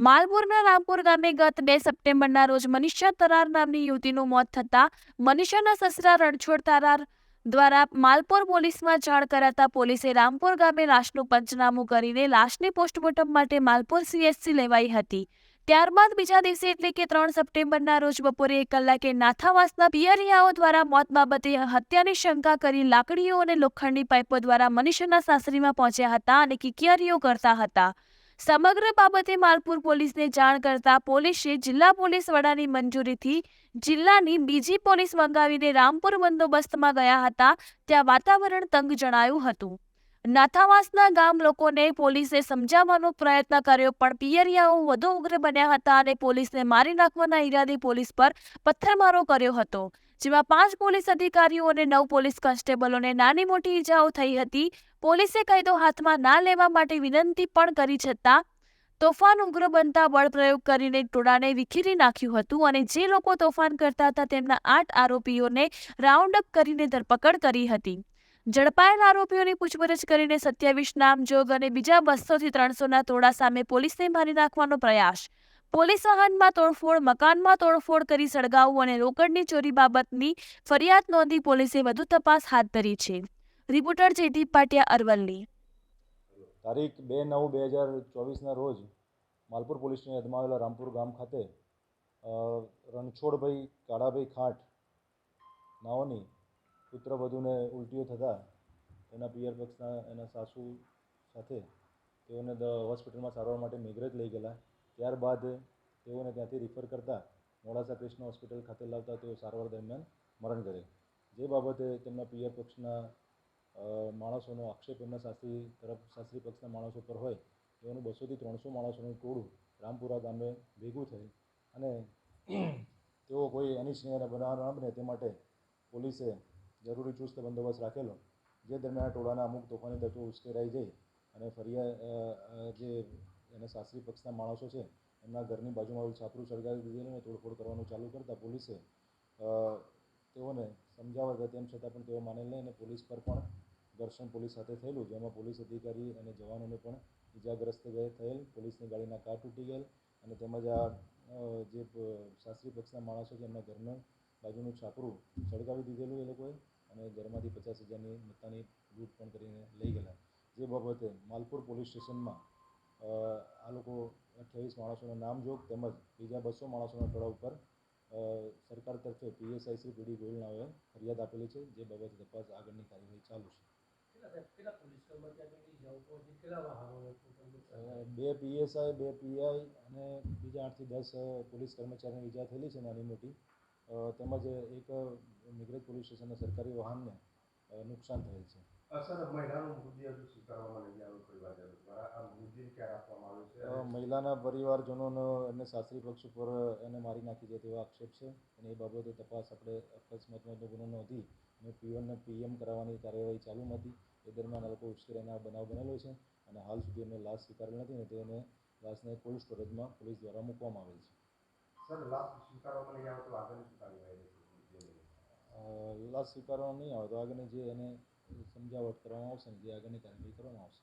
માલપુરના રામપુર ગામે ગત બે સપ્ટેમ્બરના રોજ મનીષા તરાર નામની યુવતીનું મોત થતાં મનીષાના સસરા રણછોડ તરાર દ્વારા માલપુર પોલીસમાં જાણ કરાતા પોલીસે રામપુર ગામે લાશનું પંચનામું કરીને લાશની પોસ્ટમોર્ટમ માટે માલપુર સીએસસી લેવાઈ હતી. ત્યારબાદ બીજા દિવસે એટલે કે ત્રણ સપ્ટેમ્બરના રોજ બપોરે એક કલાકે નાથાવાસના પિયરિયાઓ દ્વારા મોત બાબતે હત્યાની શંકા કરી લાકડીઓ અને લોખંડની પાઇપો દ્વારા મનીષાના સાસરીમાં પહોંચ્યા હતા અને કિકિયારીઓ કરતા હતા. સમગ્ર બાબતે માલપુર પોલીસને જાણ કરતા પોલીસે જિલ્લા પોલીસ વડાની મંજૂરીથી જિલ્લાની બીજી પોલીસ મંગાવીને રામપુર બંદોબસ્તમાં ગયા હતા. ત્યાં વાતાવરણ તંગ જણાયું હતું. નાથાવાસના ગામ લોકોને પોલીસે સમજાવવાનો પ્રયત્ન કર્યો, પણ પિયરિયાઓ વધુ ઉગ્ર બન્યા હતા અને પોલીસને મારી નાખવાના ઈરાદે પોલીસ પર પથ્થરમારો કર્યો હતો, જેમાં પાંચ પોલીસ અધિકારીઓ અને નવ પોલીસ કોન્સ્ટેબલોને નાની મોટી ઈજાઓ થઈ હતી. પોલીસે કાયદો હાથમાં ના લેવા માટે વિનંતી પણ કરી છતાં, તોફાન ઉગ્ર બનતા બળપ્રયોગ કરીને ટોળાને વિખેરી નાખ્યું હતું અને જે લોકો તોફાન કરતા હતા તેમના આઠ આરોપીઓને રાઉન્ડ અપ કરીને ધરપકડ કરી હતી. ઝડપાયેલ આરોપીઓની પૂછપરછ કરીને સત્યાવીસ નામજોગ અને બીજા બસોથી ત્રણસોના ટોળા સામે પોલીસને મારી નાખવાનો પ્રયાસ. પોલીસ વાહનમાં તોડફોડ, મકાનમાં તોડફોડ કરી સળગાવવું અને રોકડની ચોરી બાબતની ફરિયાદ નોંધી પોલીસે વધુ તપાસ હાથ ધરી છે. રિપોર્ટર જયદીપ પાટિયા અરવલ્લી. તારીખ બે નવ બે હજાર ચોવીસના રોજ માલપુર પોલીસની હદમાં રામપુર ગામ ખાતે રણછોડભાઈ કાળાભાઈ ખાંટ નાઓની પુત્રવધૂને ઉલટીઓ થતાં એના પિયર પક્ષના એના સાસુ સાથે તેઓને હોસ્પિટલમાં સારવાર માટે મેઘરજ લઈ ગયેલા. ત્યારબાદ તેઓને ત્યાંથી રિફર કરતા મોડાસા કૃષ્ણ હોસ્પિટલ ખાતે લાવતા તેઓ સારવાર દરમિયાન મરણ કરે જે બાબતે તેમના પિયર પક્ષના માણસોનો આક્ષેપ એમના શાસ્ત્રી તરફ, સાસરી પક્ષના માણસો પર હોય, તેઓનું બસોથી ત્રણસો માણસોનું ટોળું રામપુરા ગામે ભેગું થઈ અને તેઓ કોઈ અનિચ્છનીય બનાવ ન બને તે માટે પોલીસે જરૂરી ચુસ્ત બંદોબસ્ત રાખેલો. જે દરમિયાન ટોળાના અમુક તોફાની તત્વો ઉશ્કેરાઈ જઈ અને અ, જે એના સાસરી પક્ષના માણસો છે એમના ઘરની બાજુમાં આવેલું છાપરું સળગાવી દીધેલું અને તોડફોડ કરવાનું ચાલુ કરતાં પોલીસે તેઓને સમજાવવા હતા તેમ છતાં પણ તેઓ માનેલ નહીં અને પોલીસ પર પણ ઘર્ષણ પોલીસ સાથે થયેલું જેમાં પોલીસ અધિકારી અને જવાનોને પણ ઇજાગ્રસ્ત થયેલ પોલીસની ગાડીના કાર તૂટી ગયેલ અને તેમજ આ જે શાસ્ત્રી પક્ષના માણસો છે એમના ઘરનું બાજુનું છાપરું સળગાવી દીધેલું એ લોકોએ અને ઘરમાંથી પચાસ હજારની મત્તાની લૂંટ પણ કરીને લઈ ગયેલા. જે બાબતે માલપુર પોલીસ સ્ટેશનમાં આ લોકો અઠ્યાવીસ માણસોના નામજોગ તેમજ બીજા બસો માણસોના ટોળા ઉપર સરકાર તરફે પીએસઆઈ શ્રી પીડી ગોયલનાઓએ ફરિયાદ આપેલી છે જે બાબતે તપાસ આગળની કાર્યવાહી ચાલુ છે. બે પીએસઆઈ બે પીઆઈ અને બીજા આઠથી દસ પોલીસ કર્મચારીને ઈજા થયેલી છે નાની મોટી. તેમજ એક મેઘરજ પોલીસ સ્ટેશનના સરકારી વાહનને નુકસાન થયેલ છે. મહિલાનો નથી પરિવારજનોનો એમને સાસરી પક્ષ ઉપર એને મારી નાખી છે તેવો આક્ષેપ છે. અને એ બાબતે તપાસ આપણે અકસ્માતનો ગુનો નોંધી અને પીઓને પીએમ કરાવવાની કાર્યવાહી ચાલુ હતી એ દરમિયાન આ લોકો ઉશ્કેરાઈના બનાવ બનેલો છે અને હાલ સુધી એમને લાશ સ્વીકારેલ નથી અને તેને લાશને કોલ્ડ સ્ટોરેજમાં પોલીસ દ્વારા મૂકવામાં આવેલ છે. સર સ્વીકારવામાં આવે તો આગળની શું કાર્યવાહી સ્વીકારવામાં નહીં આવે તો આગળની જે એને સમજાવટ કરવામાં આવશે ને, જે આગળની કાર્યવાહી કરવામાં આવશે.